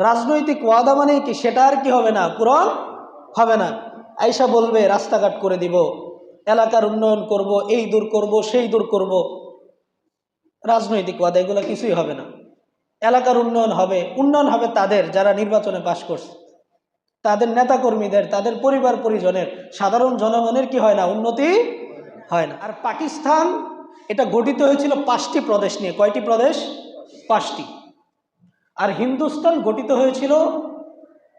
রাজনৈতিক ওয়াদা মানে কি? সেটা আর কি হবে না? পূরণ হবে না। আইসা বলবে, রাস্তাঘাট করে দিব, এলাকার উন্নয়ন করব, এই দূর করব, সেই দূর করব। রাজনৈতিক ওয়াদা, এগুলো কিছুই হবে না। এলাকার উন্নয়ন হবে উন্নয়ন হবে তাদের, যারা নির্বাচনে পাশ করছে। তাদের নেতাকর্মীদের, তাদের পরিবার পরিজনের, সাধারণ জনগণের কি হয় না? উন্নতি হয় না। আর পাকিস্তান, এটা গঠিত হয়েছিল পাঁচটি প্রদেশ নিয়ে। কয়টি প্রদেশ? পাঁচটি। আর হিন্দুস্তান গঠিত হয়েছিল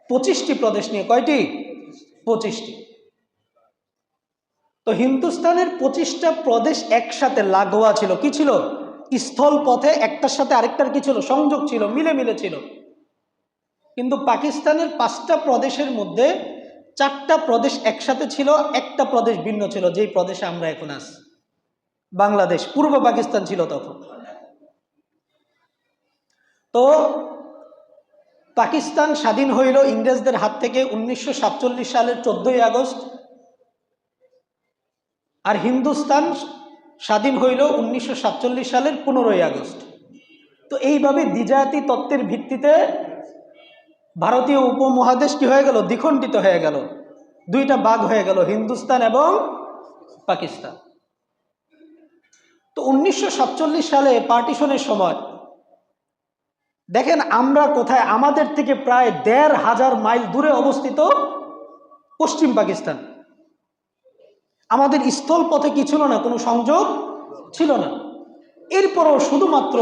পঁচিশটি প্রদেশ নিয়ে। কয়টি? পঁচিশটি। তো হিন্দুস্তানের পঁচিশটা প্রদেশ একসাথে লাগোয়া ছিল। কি ছিল? স্থল পথে একটার সাথে আরেকটার কি ছিল? সংযোগ ছিল মিলে মিলে ছিল। কিন্তু পাকিস্তানের পাঁচটা প্রদেশের মধ্যে চারটা প্রদেশ একসাথে ছিল, একটা প্রদেশ ভিন্ন ছিল, যেই প্রদেশে আমরা এখন আছি। বাংলাদেশ, পূর্ব পাকিস্তান ছিল তখন। তো পাকিস্তান স্বাধীন হইল ইংরেজদের হাত থেকে উনিশশো সাতচল্লিশ সালের চোদ্দই আগস্ট। আর হিন্দুস্তান স্বাধীন হইল উনিশশো সাতচল্লিশ সালের পনেরোই আগস্ট। তো এইভাবে দ্বিজাতি তত্ত্বের ভিত্তিতে ভারতীয় উপমহাদেশ কি হয়ে গেল, দ্বিখণ্ডিত হয়ে গেল। দুইটা বাঘ হয়ে গেল, হিন্দুস্তান এবং পাকিস্তান। তো উনিশশো সাতচল্লিশ সালে পার্টিশনের সময় দেখেন আমরা কোথায়? আমাদের থেকে প্রায় দেড় হাজার মাইল দূরে অবস্থিত পশ্চিম পাকিস্তান। আমাদের স্থল পথে কি ছিল না? কোনো সংযোগ ছিল না। এরপরও শুধুমাত্র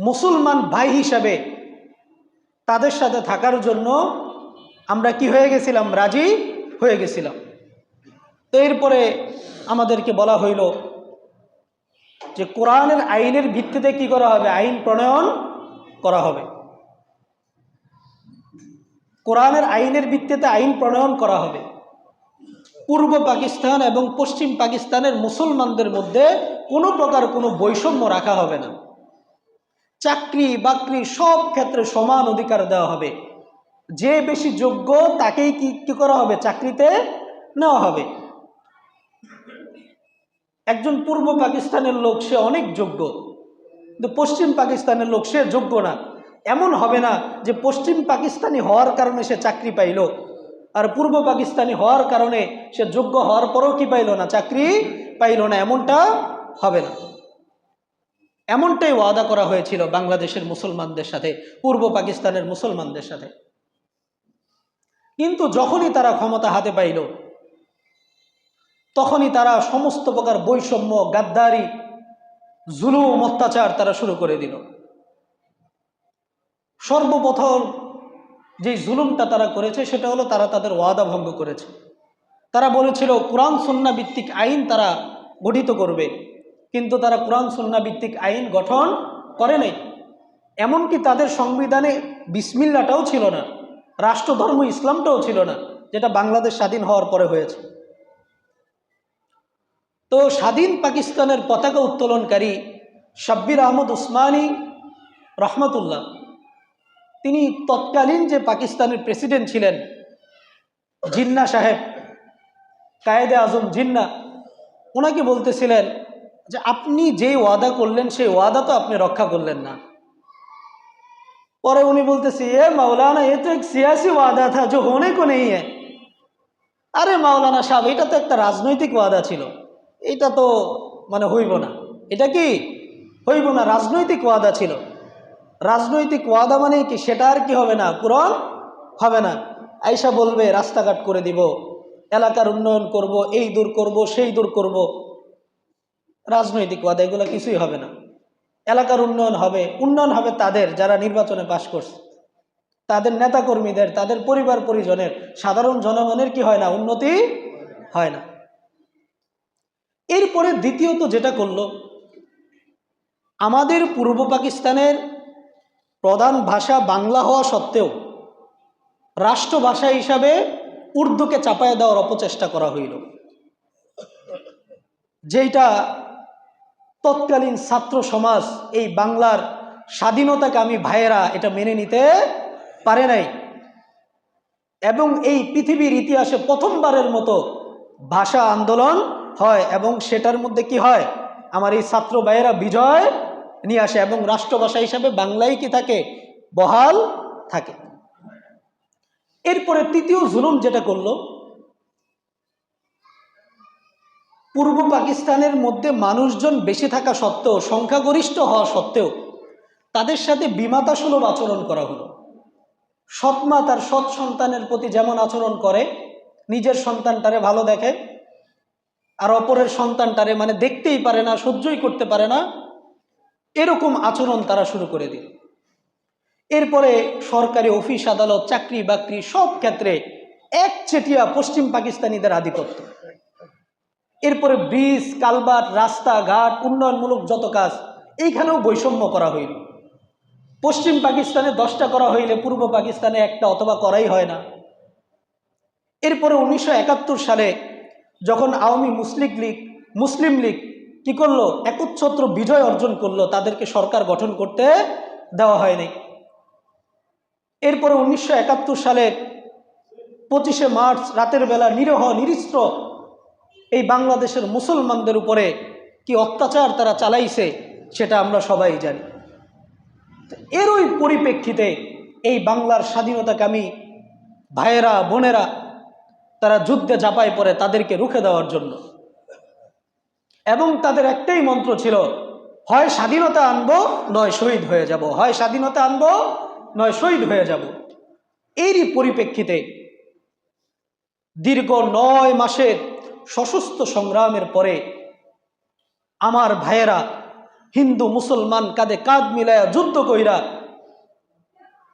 মুসলমান ভাই হিসাবে তাদের সাথে থাকার জন্য আমরা কি হয়ে গেছিলাম? রাজি হয়ে গেছিলাম। তো এরপরে আমাদেরকে বলা হইল যে কোরআনের আইনের ভিত্তিতে কি করা হবে? আইন প্রণয়ন করা হবে। কোরআনের আইনের ভিত্তিতে আইন প্রণয়ন করা হবে। পূর্ব পাকিস্তান এবং পশ্চিম পাকিস্তানের মুসলমানদের মধ্যে কোনো প্রকার কোনো বৈষম্য রাখা হবে না। চাকরি বাকরি সব ক্ষেত্রে সমান অধিকার দেওয়া হবে। যে বেশি যোগ্য তাকেই কি করা হবে? চাকরিতে নেওয়া হবে। একজন পূর্ব পাকিস্তানের লোক, সে অনেক যোগ্য। কিন্তু পশ্চিম পাকিস্তানের লোক, সে যোগ্য না। এমন হবে না যে পশ্চিম পাকিস্তানি হওয়ার কারণে সে চাকরি পাইল আর পূর্ব পাকিস্তানি হওয়ার কারণে সে যোগ্য হওয়ার পরেও কি পাইল না, চাকরি পাইল না, এমনটা হবে না। এমনটাই ওয়াদা করা হয়েছিল বাংলাদেশের মুসলমানদের সাথে, পূর্ব পাকিস্তানের মুসলমানদের সাথে। কিন্তু যখনই তারা ক্ষমতা হাতে পাইল তখনই তারা সমস্ত প্রকার বৈষম্য, গাদ্দারি, জুলুম, অত্যাচার তারা শুরু করে দিল। সর্বপ্রথম যে জুলুমটা তারা করেছে, সেটা হলো তারা তাদের ওয়াদা ভঙ্গ করেছে। তারা বলেছিল, কোরআন, সন্না ভিত্তিক আইন তারা গঠিত করবে। কিন্তু তারা কোরআন, সন্না ভিত্তিক আইন গঠন করে নাই। এমনকি তাদের সংবিধানে বিসমিল্লাটাও ছিল না। রাষ্ট্রধর্ম ইসলামটাও ছিল না, যেটা বাংলাদেশ স্বাধীন হওয়ার পরে হয়েছে। তো স্বাধীন পাকিস্তানের পতাকা উত্তোলনকারী শাব্বির আহমদ উসমানী রহমতুল্লাহ, তিনি তৎকালীন যে পাকিস্তানের প্রেসিডেন্ট ছিলেন, জিন্না সাহেব, কায়েদে আজম জিন্না, ওনাকে বলতেছিলেন যে আপনি যে ওয়াদা করলেন, সেই ওয়াদা তো আপনি রক্ষা করলেন না। পরে উনি বলতেছি, এ মাওলানা, এ তো এক সিয়াসি ওয়াদা থা, যে হোনে নেই আরে মাওলানা সাহেব, এটা তো একটা রাজনৈতিক ওয়াদা ছিল। এটা তো মানে হইব না। এটা কি? হইব না, রাজনৈতিক ওয়াদা ছিল। রাজনৈতিক ওয়াদা মানে কি? সেটা আর কি হবে না? পূরণ হবে না। আইসা বলবে, রাস্তাঘাট করে দিব, এলাকার উন্নয়ন করব, এই দূর করব, সেই দূর করব। রাজনৈতিক ওয়াদা, এগুলো কিছুই হবে না। এলাকার উন্নয়ন হবে উন্নয়ন হবে তাদের, যারা নির্বাচনে পাশ করছে। তাদের নেতাকর্মীদের, তাদের পরিবার পরিজনের সাধারণ জনগণের কি হয় না? উন্নতি হয় না। এরপরে দ্বিতীয়ত যেটা করল, আমাদের পূর্ব পাকিস্তানের প্রধান ভাষা বাংলা হওয়া সত্ত্বেও রাষ্ট্রভাষা হিসাবে উর্দুকে চাপায় দেওয়ার অপচেষ্টা করা হইল। যেটা তৎকালীন ছাত্র সমাজ এই বাংলার স্বাধীনতাকামী ভাইয়েরা এটা মেনে নিতে পারে নাই এবং এই পৃথিবীর ইতিহাসে প্রথমবারের মতো ভাষা আন্দোলন হয় এবং সেটার মধ্যে কি হয়? আমার এই ছাত্র ভাইয়েরা বিজয় নিয়ে আসে এবং রাষ্ট্রভাষা হিসাবে বাংলাই কি থাকে? বহাল থাকে। এরপরে তৃতীয় জুলুম যেটা করল, পূর্ব পাকিস্তানের মধ্যে মানুষজন বেশি থাকা সত্ত্বেও, সংখ্যাগরিষ্ঠ হওয়া সত্ত্বেও তাদের সাথে বিমাতা সুলভ আচরণ করা হলো। সৎমা তার সৎ সন্তানের প্রতি যেমন আচরণ করে, নিজের সন্তানটারে ভালো দেখে আর অপরের সন্তানটারে মানে দেখতেই পারে না, সহ্যই করতে পারে না, এরকম আচরণ তারা শুরু করে দিল। এরপরে সরকারি অফিস, আদালত, চাকরি বাকরি সব ক্ষেত্রে একচেটিয়া পশ্চিম পাকিস্তানিদের আধিপত্য। এরপরে ব্রিজ, কালবাট, রাস্তাঘাট, উন্নয়নমূলক যত কাজ, এইখানেও বৈষম্য করা হইল। পশ্চিম পাকিস্তানে দশটা করা হইলে পূর্ব পাকিস্তানে একটা অথবা করাই হয় না। এরপরে উনিশশো একাত্তর সালে যখন আওয়ামী মুসলিম লীগ মুসলিম লীগ কি করল? একচ্ছত্র বিজয় অর্জন করল। তাদেরকে সরকার গঠন করতে দেওয়া হয়নি। এরপরে উনিশশো একাত্তর সালের পঁচিশে মার্চ রাতের বেলা নিরহ, নিরিস্ত্র এই বাংলাদেশের মুসলমানদের উপরে কি অত্যাচার তারা চালাইছে, সেটা আমরা সবাই জানি। এরই পরিপ্রেক্ষিতে এই বাংলার স্বাধীনতাকামী ভাইয়েরা, বোনেরা তারা যুদ্ধে ঝাঁপায় পড়ে তাদেরকে রুখে দেওয়ার জন্য। এবং তাদের একটাই মন্ত্র ছিল, হয় স্বাধীনতা আনব, নয় শহীদ হয়ে যাব। হয় স্বাধীনতা আনব, নয় শহীদ হয়ে যাব। এরই পরিপ্রেক্ষিতে দীর্ঘ নয় মাসের সশস্ত্র সংগ্রামের পরে আমার ভাইয়েরা হিন্দু, মুসলমান, কাঁধে কাঁধ মিলায়া যুদ্ধ কইরা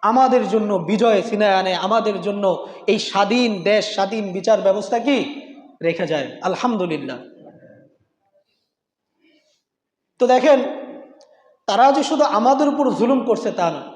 আমাদের জন্য বিজয় সিনায় আনে, আমাদের জন্য এই স্বাধীন দেশ, স্বাধীন বিচার ব্যবস্থা কি? রেখে যায়। আলহামদুলিল্লাহ। তো দেখেন, তারা যে শুধু আমাদের উপর জুলুম করছে তা না